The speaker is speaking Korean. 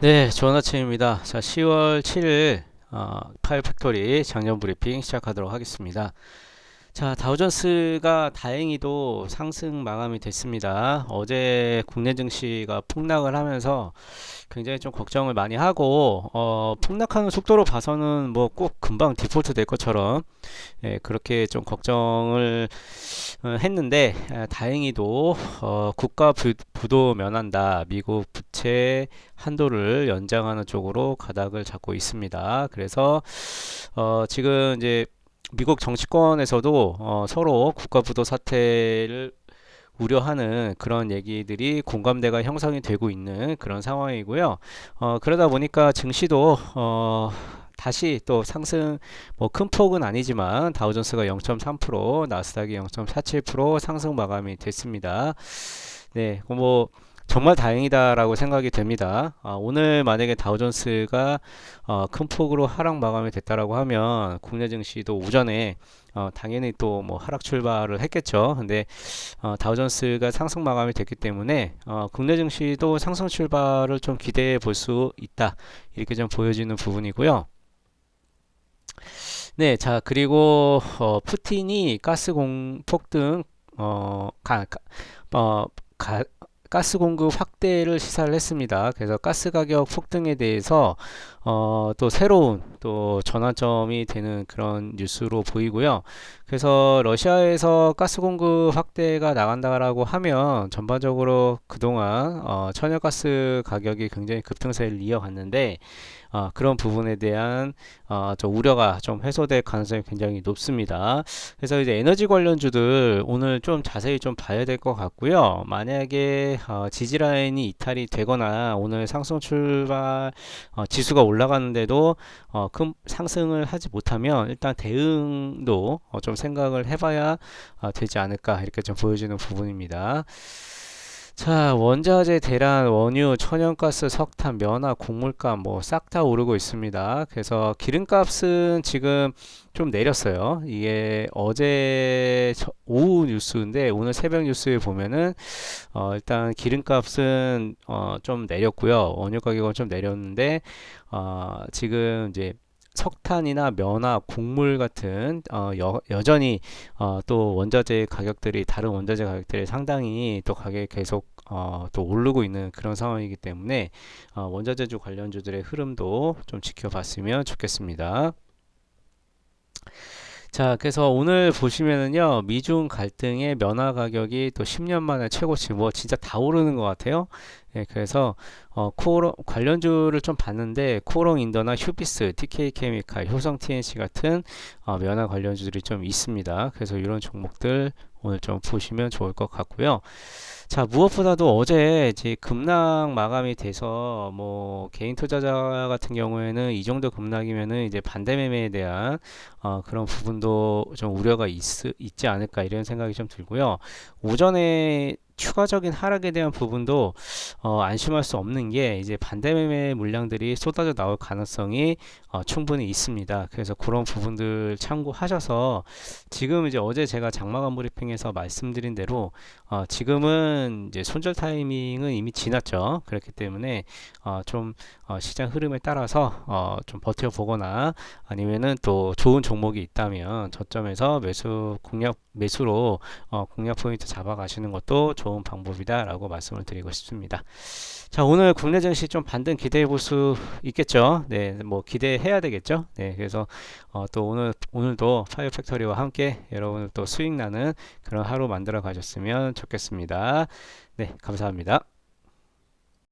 네, 좋은 아침입니다. 자, 10월 7일 어, 파일 팩토리 작년 브리핑 시작하도록 하겠습니다. 자, 다우존스가 다행히도 상승 마감이 됐습니다. 어제 국내 증시가 폭락을 하면서 굉장히 좀 걱정을 많이 하고 어, 폭락하는 속도로 봐서는 뭐 꼭 금방 디폴트 될 것처럼 예, 그렇게 좀 걱정을 어, 했는데 아, 다행히도 어, 국가 부, 부도 면한다. 미국 부채 한도를 연장하는 쪽으로 가닥을 잡고 있습니다. 그래서 어, 지금 이제 미국 정치권에서도 어, 서로 국가 부도 사태를 우려하는 그런 얘기들이 공감대가 형성이 되고 있는 그런 상황이고요. 어, 그러다 보니까 증시도 어, 다시 또 상승 뭐 큰 폭은 아니지만 다우존스가 0.3% 나스닥이 0.47% 상승 마감이 됐습니다. 네, 뭐 정말 다행이다라고 생각이 됩니다. 아, 오늘 만약에 다우존스가 어, 큰 폭으로 하락 마감이 됐다라고 하면 국내 증시도 오전에 어, 당연히 또 뭐 하락 출발을 했겠죠. 근데 어, 다우존스가 상승 마감이 됐기 때문에 어, 국내 증시도 상승 출발을 좀 기대해 볼 수 있다. 이렇게 좀 보여지는 부분이고요. 네, 자 그리고 어, 푸틴이 가스 공 폭 등 어, 가, 가, 어, 가, 가스 공급 확대를 시사를 했습니다. 그래서 가스 가격 폭등에 대해서 어, 또 새로운 또 전환점이 되는 그런 뉴스로 보이고요. 그래서 러시아에서 가스 공급 확대가 나간다라고 하면 전반적으로 그동안 어, 천연가스 가격이 굉장히 급등세를 이어갔는데 어, 그런 부분에 대한 어, 좀 우려가 좀 해소될 가능성이 굉장히 높습니다. 그래서 이제 에너지 관련주들 오늘 좀 자세히 좀 봐야 될 것 같고요. 만약에 어, 지지 라인이 이탈이 되거나 오늘 상승 출발 어, 지수가 올라가는데도 어, 큰 상승을 하지 못하면 일단 대응도 어, 좀 생각을 해봐야 어, 되지 않을까 이렇게 좀 보여지는 부분입니다. 자, 원자재, 대란, 원유, 천연가스, 석탄, 면화, 곡물값 뭐 싹 다 오르고 있습니다. 그래서 기름값은 지금 좀 내렸어요. 이게 어제 오후 뉴스인데 오늘 새벽 뉴스에 보면은 어 일단 기름값은 어 좀 내렸고요. 원유 가격은 좀 내렸는데 어 지금 이제 석탄이나 면화, 곡물 같은 어, 여, 여전히 어, 또 원자재 가격들이 다른 원자재 가격들이 상당히 또 가격이 계속 어, 또 오르고 있는 그런 상황이기 때문에 어, 원자재주 관련주들의 흐름도 좀 지켜봤으면 좋겠습니다. 자, 그래서 오늘 보시면은요, 미중 갈등의 면화 가격이 또 10년 만에 최고치, 뭐 진짜 다 오르는 것 같아요. 예, 그래서 어, 코오롱 관련주를 좀 봤는데 코오롱 인더나 휴비스, TK 케미칼, 효성 TNC 같은 어, 면화 관련주들이 좀 있습니다. 그래서 이런 종목들 오늘 좀 보시면 좋을 것 같고요. 자, 무엇보다도 어제 이제 급락 마감이 돼서 뭐 개인 투자자 같은 경우에는 이 정도 급락이면은 이제 반대 매매에 대한 어, 그런 부분도 좀 우려가 있, 있지 않을까 이런 생각이 좀 들고요. 오전에 추가적인 하락에 대한 부분도 어, 안심할 수 없는 게 이제 반대 매매 물량들이 쏟아져 나올 가능성이 어, 충분히 있습니다. 그래서 그런 부분들 참고하셔서 지금 이제 어제 제가 장마감 브 리핑에서 말씀드린 대로 어, 지금은 이제 손절 타이밍은 이미 지났죠. 그렇기 때문에 어, 좀 어, 시장 흐름에 따라서 어, 좀 버텨보거나 아니면은 또 좋은 종목이 있다면 저점에서 매수 공략 매수로 어, 공략 포인트 잡아가시는 것도 좋은 방법이다라고 말씀을 드리고 싶습니다. 자 오늘 국내 증시 좀 반등 기대해 볼 수 있겠죠. 네, 뭐 기대해야 되겠죠. 네, 그래서 어, 또 오늘 오늘도 파이어 팩토리와 함께 여러분들 또 수익 나는 그런 하루 만들어 가셨으면 좋겠습니다. 네, 감사합니다.